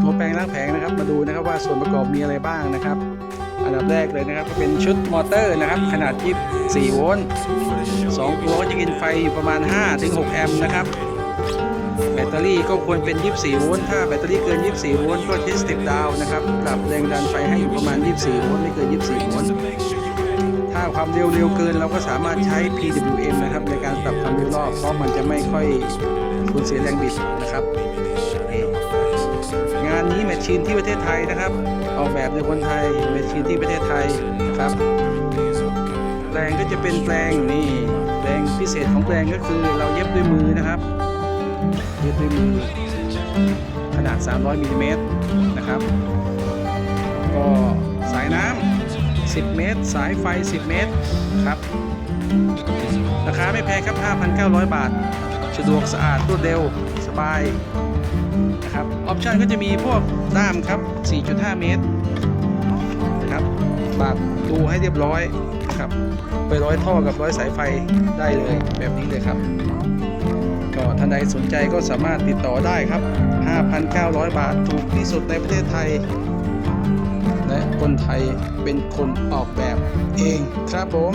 ตัวแปลงล้างแผงนะครับ มาดูนะครับว่าส่วนประกอบมีอะไรบ้างนะครับ อันดับแรกเลยนะครับก็เป็นชุดมอเตอร์นะครับ ขนาด 24 โวลต์2ตัวก็จะกินไฟอยู่ประมาณ 5-6 แอมป์นะครับ แบตเตอรี่ก็ควรเป็น 24 โวลต์ถ้าแบตเตอรี่เกิน 24 โวลต์ก็เทสติปดาวนะครับปรับแรงดันไฟให้อยู่ประมาณ 24 โวลต์ไม่เกิน 24 โวลต์ถ้าความเร็วเร็วเกินเราก็สามารถใช้ PWM นะครับในการปรับความเร็วรอบเพราะมันจะไม่ค่อยสูญเสียแรงบิดนะครับ ชชีนที่ประเทศไทยนะครับ ออกแบบโดยคนไทยแมชชีนที่ประเทศไทยนะครับ แปลงก็จะเป็นแปลงนี่แปลงพิเศษของแปลงก็คือเราเย็บด้วยมือนะครับ เย็บด้วยมือขนาด 300มิลลิเมตรนะครับ ก็สายน้ำ10 เมตร สายไฟ 10 เมตร ครับ ราคาไม่แพงครับ 5,900 บาท สะดวกสะอาดรวดเร็วสบายนะครับออปชันก็จะมีพวกด้ามครับ 4.5 เมตรนะครับปากดูให้เรียบร้อยนะครับไปร้อยท่อกับร้อยสายไฟได้เลยแบบนี้เลยครับ ก็ท่านใดสนใจก็สามารถติดต่อได้ครับ 5,900 บาทถูกที่สุดในประเทศไทย และคนไทยเป็นคนออกแบบเองครับผม